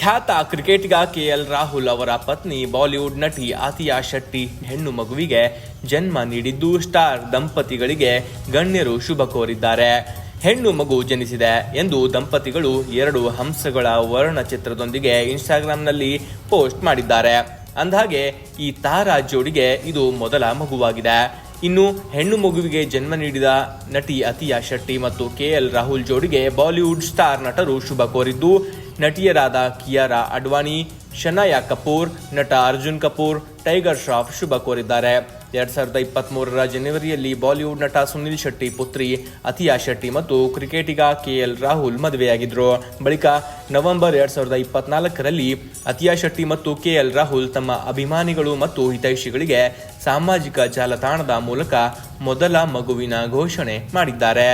ಖ್ಯಾತ ಕ್ರಿಕೆಟಿಗ ಕೆಎಲ್ ರಾಹುಲ್ ಅವರ ಪತ್ನಿ, ಬಾಲಿವುಡ್ ನಟಿ ಆತಿಯಾ ಶೆಟ್ಟಿ ಹೆಣ್ಣು ಮಗುವಿಗೆ ಜನ್ಮ ನೀಡಿದ್ದು ಸ್ಟಾರ್ ದಂಪತಿಗಳಿಗೆ ಗಣ್ಯರು ಶುಭ ಕೋರಿದ್ದಾರೆ. ಹೆಣ್ಣು ಮಗು ಜನಿಸಿದೆ ಎಂದು ದಂಪತಿಗಳು ಎರಡು ಹಂಸಗಳ ವರ್ಣಚಿತ್ರದೊಂದಿಗೆ ಇನ್ಸ್ಟಾಗ್ರಾಂನಲ್ಲಿ ಪೋಸ್ಟ್ ಮಾಡಿದ್ದಾರೆ. ಅಂದಹಾಗೆ, ಈ ತಾರಾ ಜೋಡಿಗೆ ಇದು ಮೊದಲ ಮಗುವಾಗಿದೆ. ಇನ್ನು ಹೆಣ್ಣು ಮಗುವಿಗೆ ಜನ್ಮ ನೀಡಿದ ನಟಿ ಅತಿಯಾ ಶೆಟ್ಟಿ ಮತ್ತು ಕೆಎಲ್ ರಾಹುಲ್ ಜೋಡಿಗೆ ಬಾಲಿವುಡ್ ಸ್ಟಾರ್ ನಟರು ಶುಭ ಕೋರಿದ್ದು ನಟಿಯರಾದ ಕಿಯಾರಾ ಅಡ್ವಾಣಿ, ಶನಾಯಾ ಕಪೂರ್, ನಟ ಅರ್ಜುನ್ ಕಪೂರ್, ಟೈಗರ್ ಶ್ರಾಫ್ ಶುಭ ಕೋರಿದ್ದಾರೆ. ಎರಡ್ ಸಾವಿರದ ಇಪ್ಪತ್ತ್ ಮೂರರ ಜನವರಿಯಲ್ಲಿ ಬಾಲಿವುಡ್ ನಟ ಸುನಿಲ್ ಶೆಟ್ಟಿ ಪುತ್ರಿ ಅತಿಯಾ ಶೆಟ್ಟಿ ಮತ್ತು ಕ್ರಿಕೆಟಿಗ ಕೆಎಲ್ ರಾಹುಲ್ ಮದುವೆಯಾಗಿದ್ದರು ಬಳಿಕ ನವೆಂಬರ್ ಎರಡ್ ಸಾವಿರದ ಇಪ್ಪತ್ನಾಲ್ಕರಲ್ಲಿ ಅತಿಯಾ ಶೆಟ್ಟಿ ಮತ್ತು ಕೆಎಲ್ ರಾಹುಲ್ ತಮ್ಮ ಅಭಿಮಾನಿಗಳು ಮತ್ತು ಹಿತೈಷಿಗಳಿಗೆ ಸಾಮಾಜಿಕ ಜಾಲತಾಣದ ಮೂಲಕ ಮೊದಲ ಮಗುವಿನ ಘೋಷಣೆ ಮಾಡಿದ್ದಾರೆ.